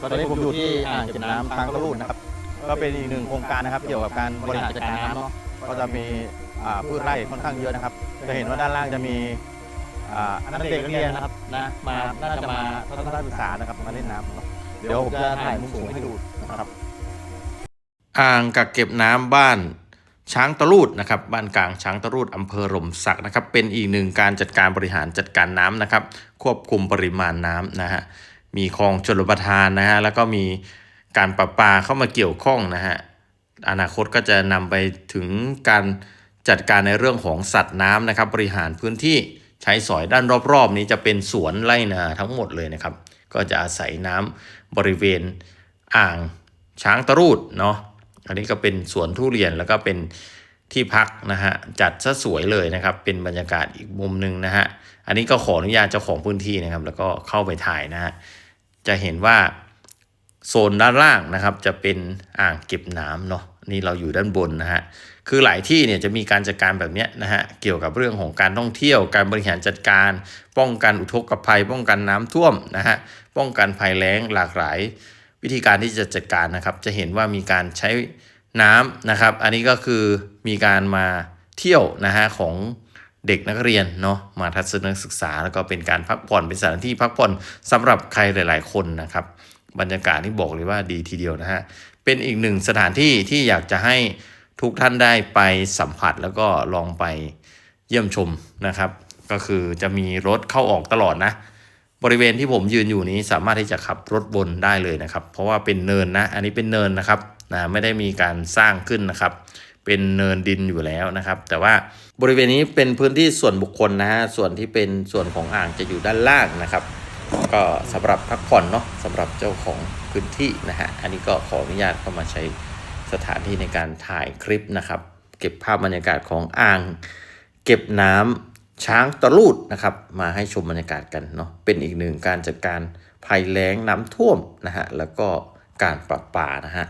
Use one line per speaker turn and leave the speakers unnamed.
ตอนนี้ผมอยู่ที่อ่างเก็บน้ำทางตะลุนนะครับ ก็เป็นอีกหนึ่งโครงการนะครับ เกี่ยวกับการบริหารจัดการน้ำเนาะ ก็จะมีอ่าพืชไร่ค่อนข้างเยอะนะครับ จะเห็นว่าด้านล่างจะมีอ่านักเด็กนักเรียนนะครับนะ มา น่าจะมาทัศนศึกษานะครับ มาเล่นน้ำเนาะ เดี๋ยวผมจะถ่ายมุมสูงให้ดูนะครับ
อ่างกักเก็บน้ำบ้านช้างตะลูดนะครับบ้านกลางช้างตะลูดอำเภอหล่มสักนะครับเป็นอีกหนึ่งการจัดการบริหารจัดการน้ำนะครับควบคุมปริมาณน้ำนะฮะ มีคลองชลประทานนะฮะแล้วก็มีการประปาเข้ามาเกี่ยวข้องนะฮะอนาคตก็จะนำไปถึงการจัดการในเรื่องของสัตว์น้ำนะครับ บริหารพื้นที่ใช้สอยด้านรอบๆ นี้จะเป็นสวนไร่นาทั้งหมดเลยนะครับ ก็จะอาศัยน้ำบริเวณอ่างช้างตะรูดเนาะอันนี้ก็เป็นสวนทุเรียนแล้วก็เป็นที่พักนะฮะจัดซะสวยเลยนะครับ เป็นบรรยากาศอีกมุมหนึ่งนะฮะอันนี้ก็ขออนุญาตเจ้าของพื้นที่นะครับ แล้วก็เข้าไปถ่ายนะฮะ จะเห็นว่าโซนด้านล่างนะครับ จะเป็นอ่างเก็บน้ำเนาะนี่เราอยู่ด้านบนนะฮะคือหลายที่เนี่ยจะมีการจัดการแบบเนี้ยนะฮะเกี่ยวกับเรื่องของการท่องเที่ยว การบริหารจัดการ ป้องกันอุทกภัย ป้องกันน้ำท่วมนะฮะป้องกันภัยแล้งหลากหลาย วิธีการที่จะจัดการนะครับ จะเห็นว่ามีการใช้น้ำนะครับ อันนี้ก็คือมีการมาเที่ยวนะฮะของ เด็กนักเรียนเนาะมาทัศนศึกษาแล้วก็เป็นการพักผ่อนเป็นสถานที่พักผ่อนสำหรับใครหลาย ๆ คนนะครับ บรรยากาศที่บอกเลยว่าดีทีเดียวนะฮะเป็นอีกหนึ่งสถานที่ที่อยากจะให้ทุกท่านได้ไปสัมผัสแล้วก็ลองไปเยี่ยมชมนะครับ ก็คือจะมีรถเข้าออกตลอดนะ บริเวณที่ผมยืนอยู่นี้สามารถที่จะขับรถบนได้เลยนะครับ เพราะว่าเป็นเนินนะ อันนี้เป็นเนินนะครับนะไม่ได้มีการสร้างขึ้นนะครับ เป็นเนินดินอยู่แล้วนะครับ แต่ว่าบริเวณนี้เป็นพื้นที่ส่วนบุคคลนะฮะส่วนที่เป็นส่วนของอ่างจะอยู่ด้านล่างนะครับ ก็สำหรับพักผ่อนเนาะสำหรับเจ้าของพื้นที่นะฮะอันนี้ก็ขออนุญาตเข้ามาใช้สถานที่ในการถ่ายคลิปนะครับ เก็บภาพบรรยากาศของอ่าง เก็บน้ำช้างตะลูดนะครับ มาให้ชมบรรยากาศกันเนาะเป็นอีกหนึ่งการจัดการภัยแล้งน้ำท่วมนะฮะแล้วก็การปรับปานะฮะ